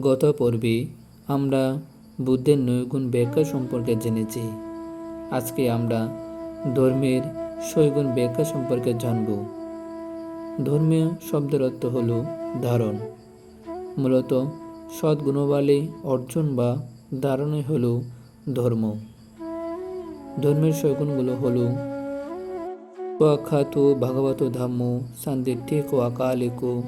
গত পর্বে আমরা বুদ্ধের নৈগুণ ব্যাখ্যা সম্পর্কে জেনেছি। আজকে আমরা ধর্মের সৈগুণ ব্যাখ্যা সম্পর্কে জানব। ধর্মীয় শব্দের অর্থ হল ধারণ। মূলত সদ্গুণবালী অর্জন বা ধারণই হল ধর্ম। ধর্মের সৈগুণগুলো হল খ্যাত ভাগবত ধাম্য সান্দিঠিক আকালিকো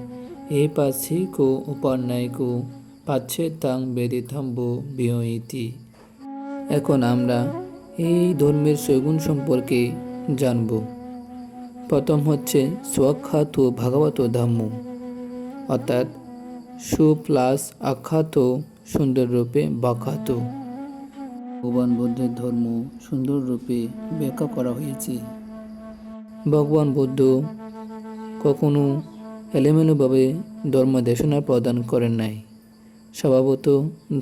হে পাশিকো উপান্যায়িকো পাচ্ছে তাং বেদিথাম্ব বিয়ইতি এখন আমরা এই ধর্মের সৈগুণ সম্পর্কে জানব। প্রথম হচ্ছে স্বখ্যাত ভাগবত ধাম্য অর্থাৎ সু প্লাস আখ্যাত সুন্দর রূপে বাখ্যাত ভগবান বুদ্ধের ধর্ম সুন্দর রূপে ব্যাখ্যা করা হয়েছে। ভগবান বুদ্ধ কখনো এলোমেলোভাবে ধর্ম দেশনা প্রদান করেন নাই। স্বভাবত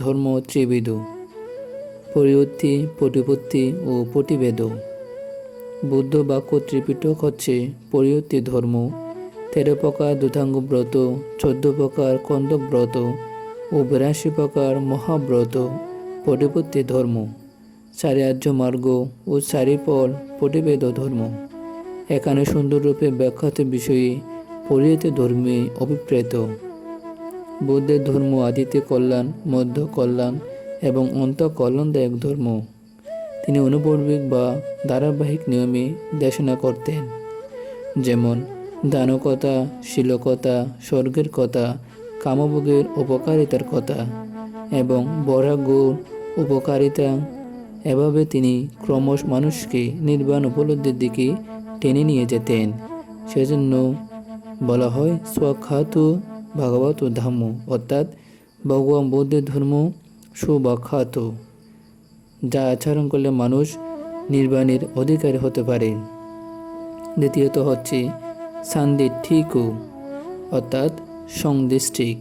ধর্ম ত্রিবিধ পরিবর্তি প্রতিপত্তি ও প্রতিবেদ বুদ্ধ বাক্য ত্রিপিটক হচ্ছে পরিবর্তী ধর্ম, তেরো প্রকার দুধাঙ্গ ব্রত চোদ্দ প্রকার কন্দক ব্রত ও বিরাশি প্রকার মহাব্রত প্রতিপত্তি ধর্ম, চারি আর্য মার্গ ও চারিপল প্রতিবেদ ধর্ম। এখানে সুন্দররূপে ব্যাখ্যাত বিষয়ে পরিহিত ধর্মে অভিপ্রেত। বৌদ্ধের ধর্ম আদিতে কল্যাণ, মধ্য কল্যাণ এবং অন্ত কল্যাণদায়ক ধর্ম। তিনি অনুপর্বিক বা ধারাবাহিক নিয়মে দেশনা করতেন। যেমন, দানকতা, শিলকতা, স্বর্গের কথা, কামভোগের উপকারিতার কথা এবং বরাগ্য উপকারিতা। এভাবে তিনি ক্রমশ মানুষকে নির্বাণ উপলব্ধির দিকে টেনে নিয়ে যেতেন। সেজন্য বলা হয় স্বখ্যাত ভাগবত ধাম্য অর্থাৎ ভগবান বৌদ্ধের ধর্ম সুব্যাখ্যাত, যা আচরণ করলে মানুষ নির্বাণের অধিকারী হতে পারে। দ্বিতীয়ত হচ্ছে সান্দি ঠিকু অর্থাৎ সংদিষ্টিক।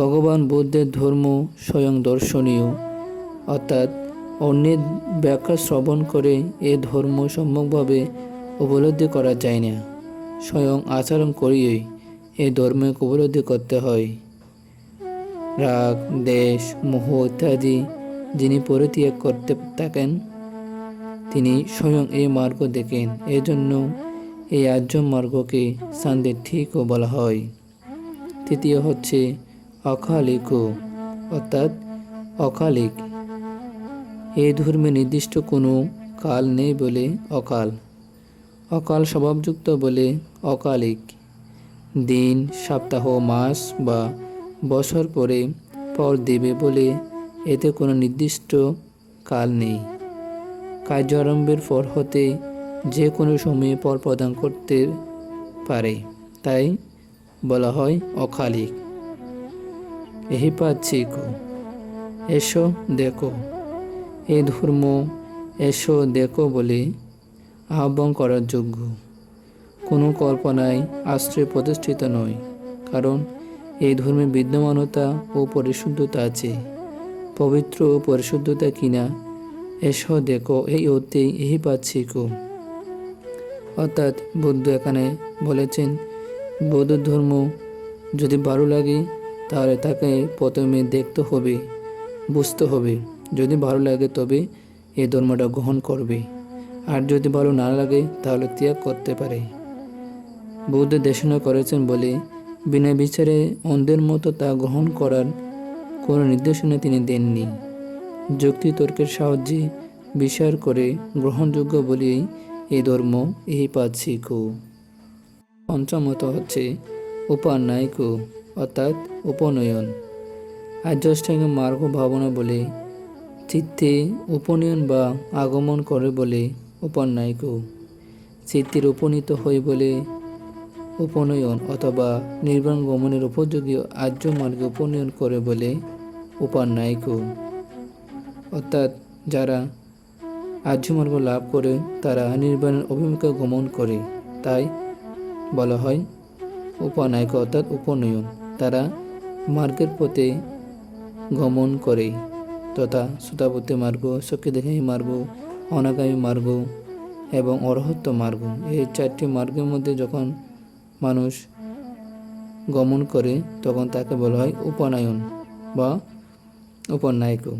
ভগবান বুদ্ধের ধর্ম স্বয়ং দর্শনীয়, অর্থাৎ অন্যের ব্যাখ্যা শ্রবণ করে এ ধর্ম সম্যকভাবে উপলব্ধি করা যায় না, স্বয়ং আচরণ করিয়েই। এ ধর্মকে উপলব্ধি করতে হয়। রাগ, দেশ, মোহ ইত্যাদি যিনি পরিত্যাগ করতে থাকেন, তিনি স্বয়ং এই মার্গ দেখেন। এজন্য এই আর্য মার্গকে শান্তি ঠিকও বলা হয়। তৃতীয় হচ্ছে অকালিক অর্থাৎ অকালিক এই ধর্মে নির্দিষ্ট কোনো কাল নেই বলে অকাল। অকাল স্বভাবযুক্ত বলে অকালিক। দিন, সপ্তাহ, মাস বা বছর পরে পর দেবে বলে এতে কোনো নির্দিষ্ট কাল নেই। কার্য আরম্ভের পর হতে যে কোনো সময়ে পর প্রদান করতে পারে, তাই বলা হয় অকালিক এই পাচ্ছি এসো দেখো, এ ধর্ম এসো দেখো বলে আহ্বান করার যোগ্য। কোনো কল্পনায় আশ্রয় প্রতিষ্ঠিত নয়, কারণ এই ধর্মে বিদ্যমানতা ও পরিশুদ্ধতা আছে। পবিত্র ও পরিশুদ্ধতা কিনা এসো দেখো, এই অর্থেই এই পাচ্ছি কো অর্থাৎ বুদ্ধ এখানে বলেছেন, বৌদ্ধ ধর্ম যদি ভালো লাগে, তাহলে তাকে প্রথমে দেখতে হবে, বুঝতে হবে। যদি ভালো লাগে, তবে এই ধর্মটা গ্রহণ করবে। আর যদি ভালো না লাগে, তাহলে ত্যাগ করতে পারে। বৌদ্ধ দেশনা করেছেন বলে বিনা বিচারে অন্ধের মতো তা গ্রহণ করার কোনো নির্দেশনা তিনি দেননি। যুক্তি তর্কের সাহায্যে বিচার করে গ্রহণযোগ্য বলেই এই ধর্ম এই পাচ্ছিকু পঞ্চমত হচ্ছে উপান্যায়িকু, অর্থাৎ উপনয়ন। আর্যষ্টাঙ্গ মার্গ ভাবনা বলে চিত্তে উপনয়ন বা আগমন করে বলে উপন্যায়িকু। চিত্তের উপনীত হয় বলে উপনয়ন অথবা নির্বাণ গমনের উপযোগী আর্য মার্গে উপনয়ন করে বলে উপান্যায়িকু অর্থাৎ যারা আর্য মার্গ লাভ করে, তারা নির্বাণের অভিমুখে গমন করে। তাই বলা হয় উপানায়ক অর্থাৎ উপনয়ন। তারা মার্গের পথে গমন করে তথা সুতাপতি মার্গ সক্ষিদেহী মার্গ, অনাগামী মার্গ এবং অরহত্ব মার্গ। এই চারটি মার্গের মধ্যে যখন মানুষ গমন করে তখন তাকে বলা হয় উপানায়ন বা উপন্যায়কও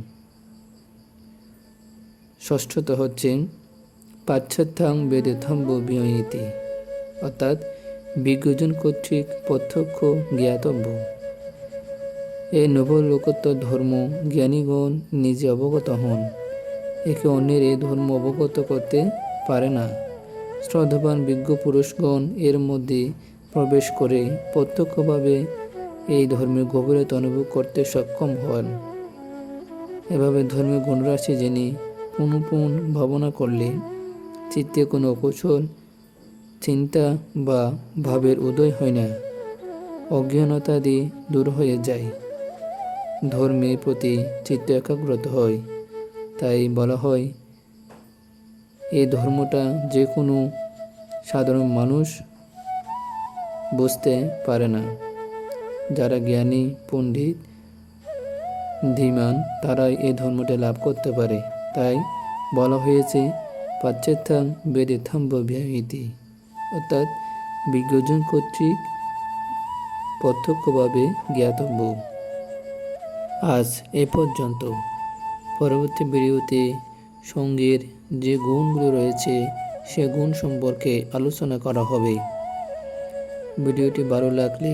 ষষ্ঠত হচ্ছে পাশ্চাত্যাং বেদেথম্ব বিয়তি অর্থাৎ বিজ্ঞজন কর্তৃক প্রত্যক্ষ জ্ঞাতব্য। এই নবল লোকোত্তর ধর্ম জ্ঞানীগণ নিজে অবগত হন, একে অন্যের এই ধর্ম অবগত করতে পারে না। শ্রদ্ধাবান বিজ্ঞ পুরুষগণ এর মধ্যে প্রবেশ করে প্রত্যক্ষভাবে এই ধর্মের গভীরতা অনুভব করতে সক্ষম হন। এভাবে ধর্মের গুণরাশি জেনে পুনঃপুন ভাবনা করলে চিত্তে কোনো অকুশল চিন্তা বা ভাবের উদয় হয় না। অজ্ঞানতাদি দূর হয়ে যায়। ধর্মের প্রতি চিত্ত একাগ্রত হয়। তাই বলা হয় এই ধর্মটা যে কোনো সাধারণ মানুষ বুঝতে পারে না। যারা জ্ঞানী, পণ্ডিত, ধীমান, তারাই এই ধর্মটা লাভ করতে পারে। তাই বলা হয়েছে, পাশ্চাত্যাং বেদে থাম্ব ইতি অর্থাৎ বিজ্ঞজন কর্তৃক প্রত্যক্ষভাবে জ্ঞাতব্য। আজ এ পর্যন্ত। পরবর্তী ভিডিওতে সঙ্গীর যে গুণগুলো রয়েছে, সে গুণ সম্পর্কে আলোচনা করা হবে। ভিডিওটি ভালো লাগলে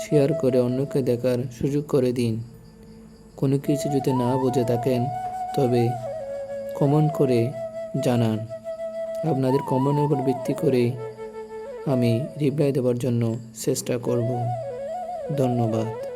শেয়ার করে অন্যকে দেখার সুযোগ করে দিন। কোনো কিছু যদি না বুঝে থাকেন, তবে কমেন্ট করে জানান। আপনাদের কমেন্টের উপর ভিত্তি করে আমি রিপ্লাই দেওয়ার জন্য চেষ্টা করব। ধন্যবাদ।